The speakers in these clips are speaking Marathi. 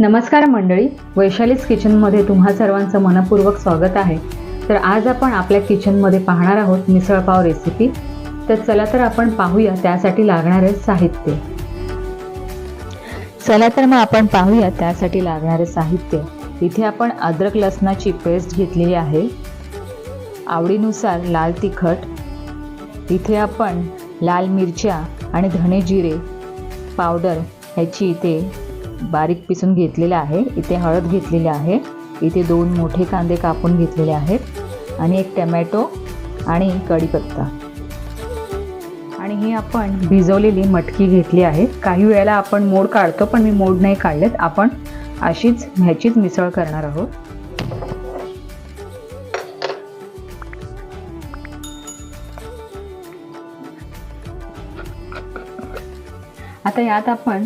नमस्कार मंडळी वैशालीस किचनमध्ये तुम्हा सर्वांचं मनपूर्वक स्वागत आहे. तर आज आपण आपल्या किचनमध्ये पाहणार आहोत मिसळपाव रेसिपी. तर चला तर आपण पाहूया त्यासाठी लागणारे साहित्य. चला तर मग आपण पाहूया त्यासाठी लागणारे साहित्य. इथे आपण अद्रक लसणाची पेस्ट घेतलेली आहे. आवडीनुसार लाल तिखट. इथे आपण लाल मिरच्या आणि धणे जिरे पावडर ह्याची इथे बारीक पिसून घेतलेलं आहे. इथे हळद घेतलेली आहे. इथे दोन मोठे कांदे कापून घेतलेले आहेत. आणि एक टमॅटो आणि कढीपत्ता. आणि ही आपण भिजवलेली मटकी घेतली आहे. काही वेळेला आपण मोड काढतो पण मी मोड नाही काढलेत. आपण अशीच ह्याचीच मिसळ करणार आहोत. आता यात आपण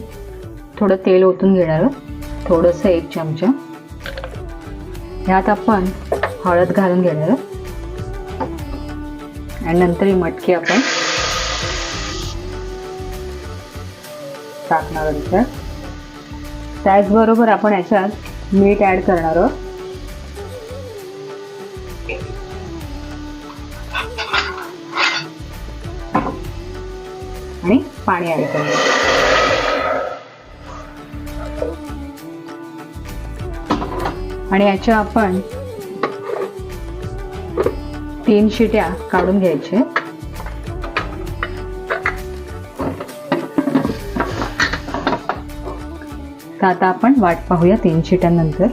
थोडं तेल ओतून घेणार थोडंसं एक चमचा. ह्यात आपण हळद घालून घेणार आणि नंतर ही मटकी आपण टाकणार त्याचबरोबर आपण याच्यात मीठ ॲड करणार आहोत. आणि पाणी ॲड करणार आणि याच्या आपण तीन शिट्या काढून घ्यायचे. तर आता आपण वाट पाहूया तीन शिट्यानंतर.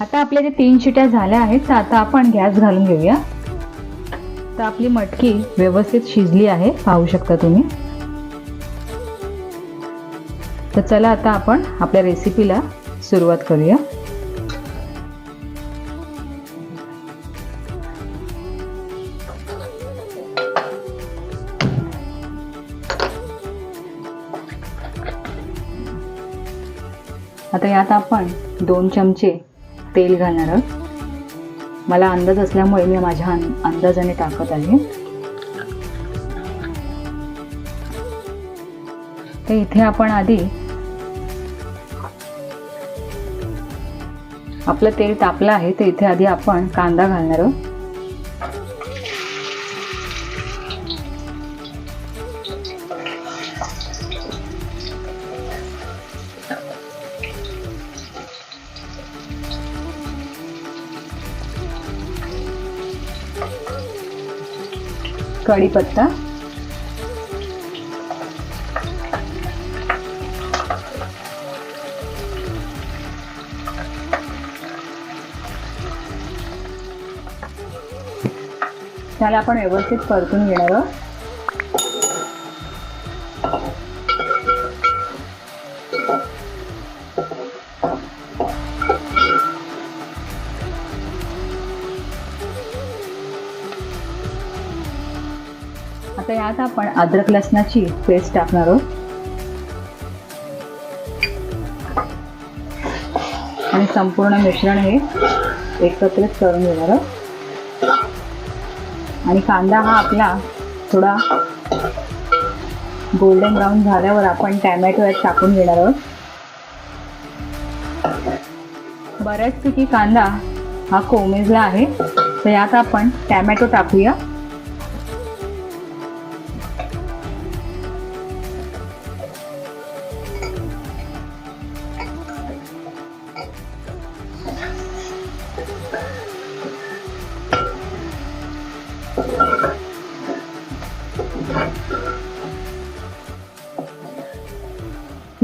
आता आपल्या जे तीन शिट्या झाल्या आहेत तर आता आपण गॅस घालून घेऊया. तर आपली मटकी व्यवस्थित शिजली आहे. पाहू शकता तुम्ही. तर चला आता आपण आपल्या रेसिपीला सुरुवात करूया. आता यात आपण दोन चमचे तेल घालणार आहोत. मला अंदाज असल्यामुळे मी माझ्या अंदाजाने टाकत आहे. तर इथे आपण आधी आपलं तेल तापलं आहे तर इथे आधी आपण कांदा घालणार आहोत. कढीपत्ता त्याला आपण व्यवस्थित परतून घेणार आहोत. आता यात आपण अद्रक लसणाची पेस्ट टाकणार आहोत. आणि संपूर्ण मिश्रण हे एकत्रित करून घेणार आहोत. आणि कांदा हा आपला थोडा गोल्डन ब्राऊन झाल्यावर आपण टॅमॅटो यात टाकून घेणार आहोत. बऱ्याचपैकी कांदा हा कोमेजला आहे. तर यात आपण टॅमॅटो टाकूया.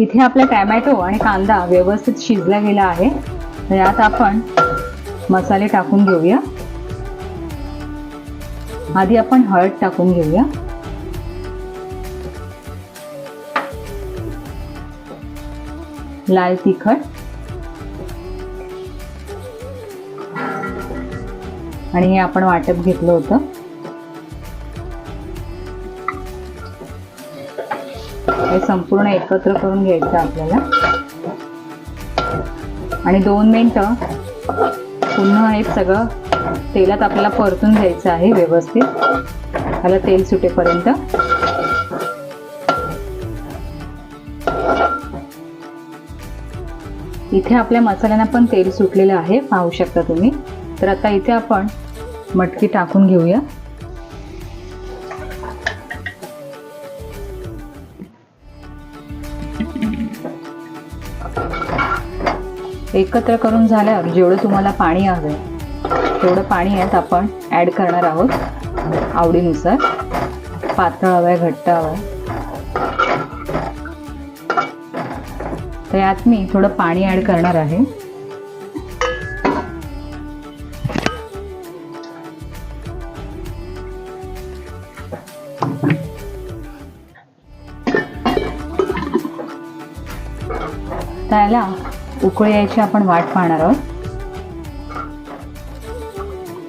इथे आपला टॅमॅटो आणि कांदा व्यवस्थित शिजला गेला आहे. तर यात आपण मसाले टाकून घेऊया. आधी आपण हळद टाकून घेऊया. लाल तिखट. आणि हे आपण वाटप घेतलं होतं. हे संपूर्ण एकत्र करून घ्यायचं आपल्याला. आणि दोन मिनटं पुन्हा हे सगळं तेलात आपल्याला परतून घ्यायचं आहे व्यवस्थित. ह्याला तेल सुटेपर्यंत. इथे आपल्या मसाल्यांना पण तेल सुटलेलं आहे पाहू शकता तुम्ही. तर आता इथे आपण मटकी टाकून घेऊया. एकत्र करून झाल्यावर जेवढं तुम्हाला पाणी हवं तेवढं पाणी यात आपण ॲड करणार आहोत आवडीनुसार. पातळ हवं आहे घट्ट हवं आहे तर यात मी थोडं पाणी ॲड करणार आहे. त्याला उकळी यायची आपण वाट पाहणार आहोत.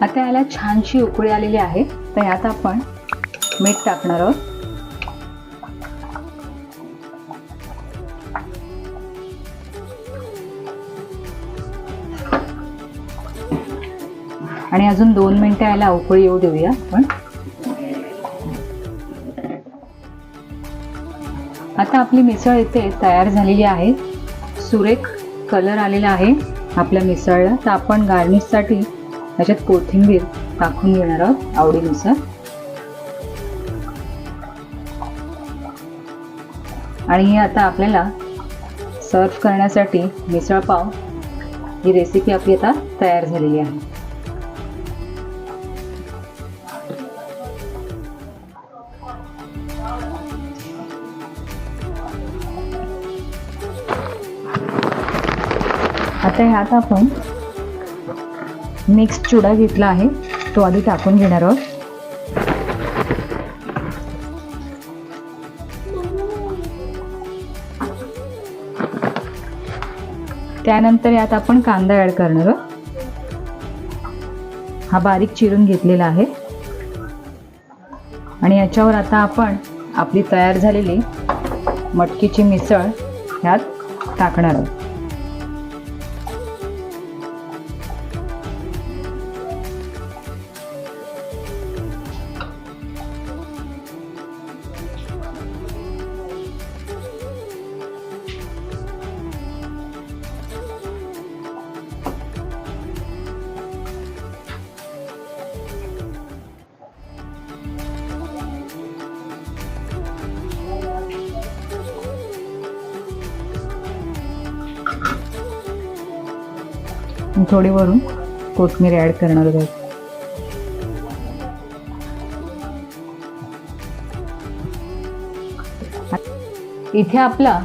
आता याला छानशी उकळी आलेली आहे. तर यात आपण मीठ टाकणार आहोत. आणि अजून दोन मिनटं याला उकळी येऊ देऊया आपण. आता आपली मिसळ इथे तयार झालेली आहे. सुरेख कलर आलेला आहे आपल्या मिसळला. तर आपण गार्निशसाठी त्याच्यात कोथिंबीर टाकून घेणार आहोत आवडीनुसार. आणि हे आता आपल्याला सर्व करण्यासाठी मिसळ पाव ही रेसिपी आपली आता तयार झालेली आहे. आता ह्यात आपण मिक्स चुडा घेतला आहे. तो आधी टाकून घेणार आहोत. त्यानंतर यात आपण कांदा ॲड करणार आहोत. हा बारीक चिरून घेतलेला आहे. आणि याच्यावर आता आपण आपली तयार झालेली मटकीची मिसळ ह्यात टाकणार आहोत. थोडी वरून कोथमीर ॲड करणार आहोत. इथे आपला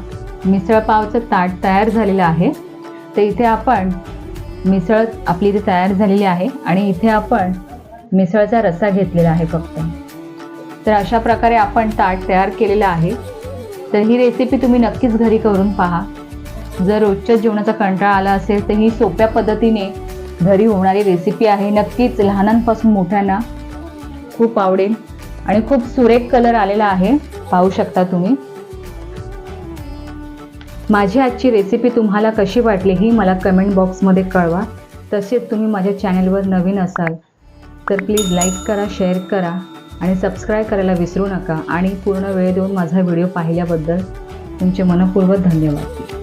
मिसळ पावचं ताट तयार झालेलं आहे. तर इथे आपण मिसळ आपली इथे तयार झालेली आहे आणि इथे आपण मिसळचा रस्सा घेतलेला आहे फक्त. तर अशा प्रकारे आपण ताट तयार केलेलं आहे. तर ही रेसिपी तुम्ही नक्कीच घरी करून पहा. जर रोजच्या जीवनाचा कंटाळा आला असेल तर ही सोप्या पद्धतीने घरी होणारी रेसिपी आहे. नक्कीच लहानांपासून मोठ्यांना खूप आवडेल आणि खूप सुरेख कलर आलेला आहे. पाहू शकता तुम्ही. माझी आजची रेसिपी तुम्हाला कशी वाटली ही मला कमेंट बॉक्समध्ये कळवा. तसेच तुम्ही माझ्या चॅनलवर नवीन असाल तर प्लीज लाईक करा शेअर करा आणि सबस्क्राईब करायला विसरू नका. आणि पूर्ण वेळ देऊन माझा व्हिडिओ पाहिल्याबद्दल तुमचे मनपूर्वक धन्यवाद.